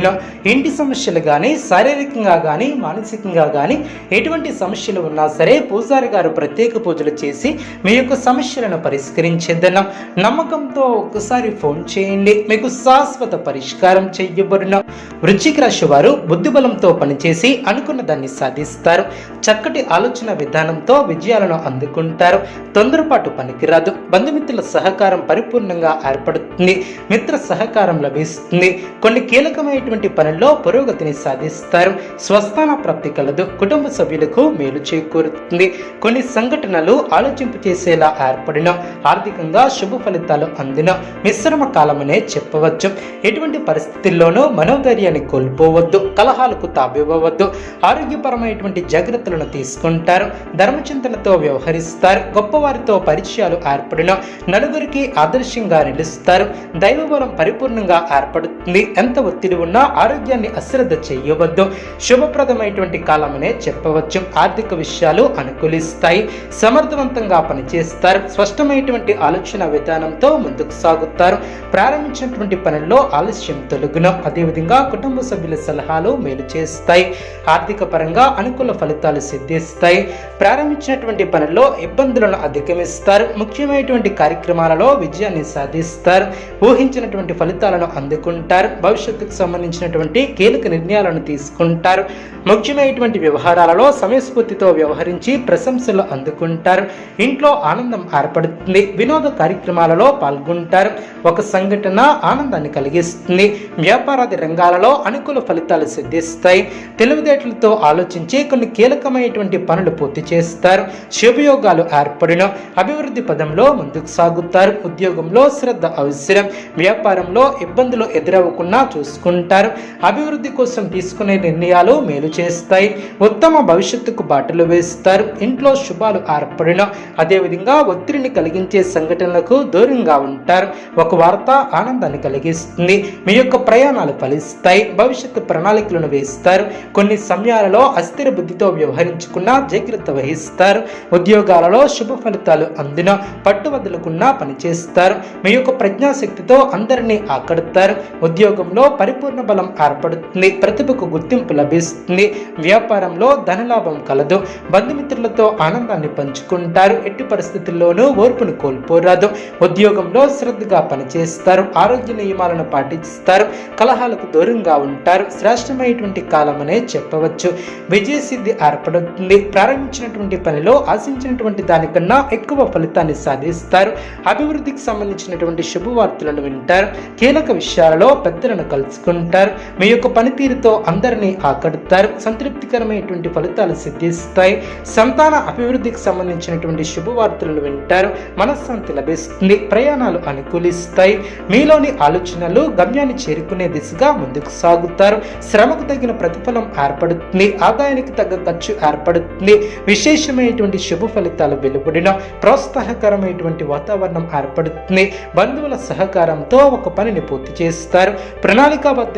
చెయ్యబడిన ఇంటి సమస్యలు కానీ శారీరకంగా కానీ మానసికంగా కానీ ఎటువంటి సమస్యలు ఉన్నా సరే పూజారి గారు ప్రత్యేక పూజలు చేసి మీ యొక్క సమస్యలను పరిష్కరించేద్దన్నాం నమ్మకంతో ఒక్కసారి ఫోన్ చేయండి. మీకు శాశ్వత పరిష్కారం చెయ్యబడిన వృశ్చిక రాశి వారు బుద్ధిబలంతో పనిచేసి అనుకున్న దాన్ని సాధిస్తారు. చక్కటి ఆలోచన విధానంతో విజయాలను అందుకుంటారు. తొందరపాటు పనికిరాదు. బంధుమిత్రుల సహకారం పరిపూర్ణంగా ఏర్పడుతుంది. మిత్ర సహకారం లభిస్తుంది. కొన్ని కీలకమైన కీలకమైనటువంటి పనుల్లో పురోగతిని సాధిస్తారు. స్వస్థాన ప్రాప్తి కలదు. కుటుంబ సభ్యులకు మేలు చేకూరుతుంది. కొన్ని సంఘటనలు ఆలోచింపు చేసేలా ఏర్పడిన ఆర్థికంగా శుభ ఫలితాలు అందిన మిశ్రమ కాలమనే చెప్పవచ్చు. ఎటువంటి పరిస్థితుల్లోనూ మనోధైర్యాన్ని కోల్పోవద్దు. కలహాలకు తాబివ్వవద్దు ఆరోగ్యపరమైనటువంటి జాగ్రత్తలను తీసుకుంటారు. ధర్మచింతనతో వ్యవహరిస్తారు. గొప్పవారితో పరిచయాలు ఏర్పడిన నలుగురికి ఆదర్శంగా నిలుస్తారు. దైవబలం పరిపూర్ణంగా ఏర్పడుతుంది. ఎంత ఒత్తిడి ఉన్నా ఆరోగ్యాన్ని అశ్రద్ధ చేయవద్దు. శుభప్రదమైనటువంటి కాలమనే చెప్పవచ్చు. ఆర్థిక విషయాలు అనుకూలిస్తాయి. సమర్థవంతంగా పనిచేస్తారు. స్పష్టమైనటువంటి ఆలోచన విధానంతో ముందుకు సాగుతారు. ప్రారంభించినటువంటి పనుల్లో ఆలస్యం తొలగును. అదేవిధంగా కుటుంబ సభ్యుల సలహాలు మేలు చేస్తాయి. ఆర్థిక పరంగా అనుకూల ఫలితాలు సిద్ధిస్తాయి. ప్రారంభించినటువంటి పనుల్లో ఇబ్బందులను అధిగమిస్తారు. ముఖ్యమైనటువంటి కార్యక్రమాలలో విజయాన్ని సాధిస్తారు. ఊహించినటువంటి ఫలితాలను అందుకుంటారు. భవిష్యత్తుకు సంబంధించినటువంటి కీలక నిర్ణయాలను తీసుకుంటారు. ముఖ్యమైనటువంటి వ్యవహారాలలో సమయస్ఫూర్తితో వ్యవహరించి ప్రశంసలు అందుకుంటారు. ఇంట్లో ఆనందం ఏర్పడుతుంది. వినోద కార్యక్రమాలలో పాల్గొంటారు. ఒక సంఘటన ఆనందాన్ని కలిగిస్తుంది. వ్యాపారాది రంగాలలో అనుకూల ఫలితాలు సిద్ధిస్తాయి. తెలివితేటలతో ఆలోచించి కొన్ని కీలకమైనటువంటి పనులు పూర్తి చేస్తారు. శుభయోగాలు ఏర్పడిన. అభివృద్ధి పదంలో ముందుకు సాగుతారు. ఉద్యోగంలో శ్రద్ధ అవసరం. వ్యాపారంలో ఇబ్బందులు ఎదురవ్వకుండా చూసుకుంటారు. అభివృద్ధి కోసం తీసుకునే నిర్ణయాలు మేలు చేస్తాయి. ఉత్తమ భవిష్యత్తుకు బాటలు వేస్తారు. ఇంట్లో శుభాలు ఏర్పడిన అదేవిధంగా ఒత్తిడిని కలిగించే సంఘటనలకు దూరంగా ఉంటారు. ఒక వార్త ఆనందాన్ని కలిగిస్తుంది. మీ యొక్క ప్రయాణాలు ఫలిస్తాయి. భవిష్యత్తు ప్రణాళికలను వేస్తారు. కొన్ని సమయాలలో అస్థిర బుద్ధితో వ్యవహరించుకున్న జాగ్రత్త వహిస్తారు. ఉద్యోగాలలో శుభ ఫలితాలు అందిన పట్టు వదులకున్నా పనిచేస్తారు. మీ యొక్క ప్రజ్ఞాశక్తితో అందరినీ ఆకడతారు. ఉద్యోగంలో పరిపూర్ణ బలం ఏర్పడుతుంది ప్రతిభకు గుర్తింపు లభిస్తుంది వ్యాపారంలో ధనలాభం కలదు బంధుమిత్రులతో ఆనందాన్ని పంచుకుంటారు ఎట్టి పరిస్థితుల్లోనూ ఓర్పును కోల్పోరాదు ఉద్యోగంలో శ్రద్ధగా పనిచేస్తారు ఆరోగ్య నియమాలను పాటిస్తారు కలహాలకు దూరంగా ఉంటారు శ్రేష్టమైనటువంటి కాలమనే చెప్పవచ్చు. విజయసిద్ధి ఏర్పడుతుంది ప్రారంభించినటువంటి పనిలో ఆశించినటువంటి దానికన్నా ఎక్కువ ఫలితాన్ని సాధిస్తారు అభివృద్ధికి సంబంధించినటువంటి శుభవార్తలను వింటారు కీలక విషయాలలో పెద్దలను కలుసుకుంటారు. మీ యొక్క పనితీరుతో అందరినీ ఆకడుతారు సంతృప్తికరమైనటువంటి ఫలితాలు సిద్ధిస్తాయి. సంతాన అభివృద్ధికి సంబంధించినటువంటి శుభవార్తలను వింటారు. మనశ్శాంతి లభిస్తుంది. ప్రయాణాలు అనుకూలిస్తాయి. మీలోని ఆలోచనలు గమ్యాన్ని చేరుకునే దిశగా ముందుకు సాగుతారు. శ్రమకు తగిన ప్రతిఫలం ఏర్పడుతుంది. ఆదాయానికి తగ్గ ఖర్చు ఏర్పడుతుంది. విశేషమైనటువంటి శుభ ఫలితాలు వెలువడిన ప్రోత్సాహకరమైనటువంటి వాతావరణం ఏర్పడుతుంది. బంధువుల సహకారంతో ఒక పనిని పూర్తి చేస్తారు.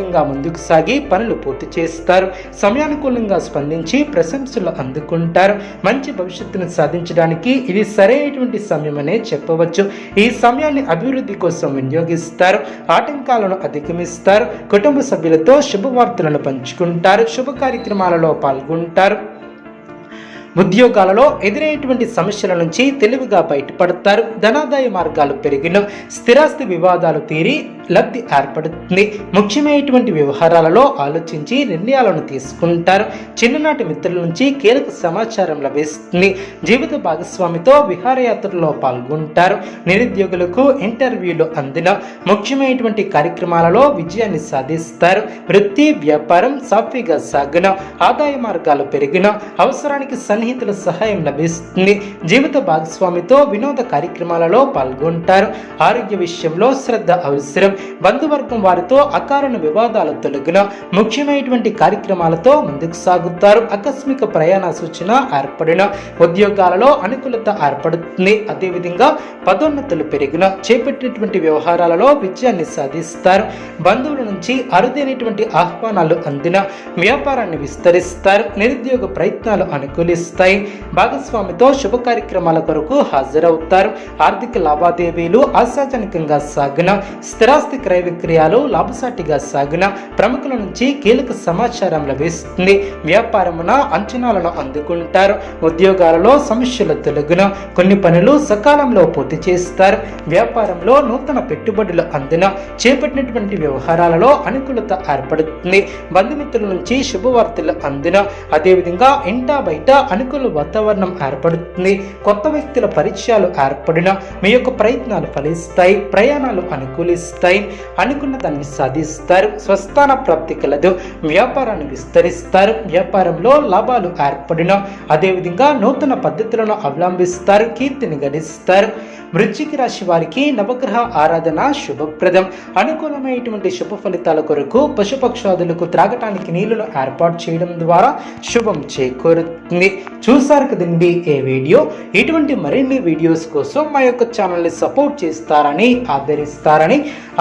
వేగంగా ముందుకు సాగి పనులు పూర్తి చేస్తారు. సమయానుకూలంగా స్పందించి ప్రశంసలు అందుకుంటారు. మంచి భవిష్యత్తును సాధించడానికి ఇది సరైనటువంటి సమయమనే చెప్పవచ్చు. ఈ సమయాన్ని అభివృద్ధి కోసం వినియోగిస్తారు. ఆటంకాలను అధిగమిస్తారు. కుటుంబ సభ్యులతో శుభవార్తలను పంచుకుంటారు. శుభ కార్యక్రమాలలో పాల్గొంటారు. ఉద్యోగాలలో ఎదురైనటువంటి సమస్యల నుంచి తెలివిగా బయటపడతారు. ధనాదాయ మార్గాలు పెరిగిన స్థిరాస్తి వివాదాలు తీరి లబ్ధి ఏర్పడుతుంది. ముఖ్యమైనటువంటి వ్యవహారాలలో ఆలోచించి నిర్ణయాలను తీసుకుంటారు. చిన్ననాటి మిత్రుల నుంచి కీలక సమాచారం లభిస్తుంది. జీవిత భాగస్వామితో విహారయాత్రలో పాల్గొంటారు. నిరుద్యోగులకు ఇంటర్వ్యూలు అందిన ముఖ్యమైనటువంటి కార్యక్రమాలలో విజయాన్ని సాధిస్తారు. వృత్తి వ్యాపారం సాఫీగా సాగిన ఆదాయ మార్గాలు పెరిగిన అవసరానికి సన్నిహితుల సహాయం లభిస్తుంది. జీవిత భాగస్వామితో వినోద కార్యక్రమాలలో పాల్గొంటారు. ఆరోగ్య విషయంలో శ్రద్ధ అవసరం. బంధువర్గం వారితో అకారణ వివాదాలు తొలగిన ముఖ్యమైనటువంటి కార్యక్రమాలతో ముందుకు సాగుతారు. ఆకస్మిక ప్రయాణ సూచన ఏర్పడిన ఉద్యోగాలలో అనుకూలత ఏర్పడుతుంది. అదేవిధంగా పదోన్నతులు పెరిగిన చేపట్టినటువంటి వ్యవహారాలలో విజయాన్ని సాధిస్తారు. బంధువుల నుంచి అరుదైనటువంటి ఆహ్వానాలు అందిన వ్యాపారాన్ని విస్తరిస్తారు. నిరుద్యోగ ప్రయత్నాలు అనుకూలిస్తాయి. భాగస్వామితో శుభ కార్యక్రమాల కొరకు హాజరవుతారు. ఆర్థిక లావాదేవీలు ఆశాజనకంగా సాగిన స్థిరాస్తి క్రయ విక్రయాలు లాభసాటిగా సాగిన ప్రముఖుల నుంచి కీలక సమాచారం లభిస్తుంది. వ్యాపారమున అంచనాలను అందుకుంటారు. ఉద్యోగాలలో సమస్యలు తొలగిన. కొన్ని పనులు సకాలంలో పూర్తి చేస్తారు. వ్యాపారంలో నూతన పెట్టుబడులు అందిన చేపట్టినటువంటి వ్యవహారాలలో అనుకూలత ఏర్పడుతుంది. బంధుమిత్రుల నుంచి శుభవార్తలు అందిన అదేవిధంగా ఇంటా బయట అనుకూల వాతావరణం ఏర్పడుతుంది. కొత్త వ్యక్తుల పరిచయాలు ఏర్పడిన మీ యొక్క ప్రయత్నాలు ఫలిస్తాయి. ప్రయాణాలు అనుకూలిస్తాయి. అనుకున్న దాన్ని సాధిస్తారు. స్వస్థాన ప్రాప్తి కలదు. వ్యాపారాన్ని విస్తరిస్తారు. వ్యాపారంలో లాభాలు ఏర్పడిన. అదేవిధంగా నూతన పద్ధతులను అవలంబిస్తారు. కీర్తిని గడిస్తారు వృశ్చిక రాశి వారికి నవగ్రహ ఆరాధన శుభప్రదం. అనుకూలమైనటువంటి శుభ ఫలితాల కొరకు పశుపక్షాదులకు త్రాగటానికి నీళ్ళను ఏర్పాటు చేయడం ద్వారా శుభం చేకూరుతుంది. చూసారు కదండి ఏ వీడియో? ఇటువంటి మరిన్ని వీడియోస్ కోసం మా యొక్క ఛానల్ని సపోర్ట్ చేస్తారని ఆదరిస్తారని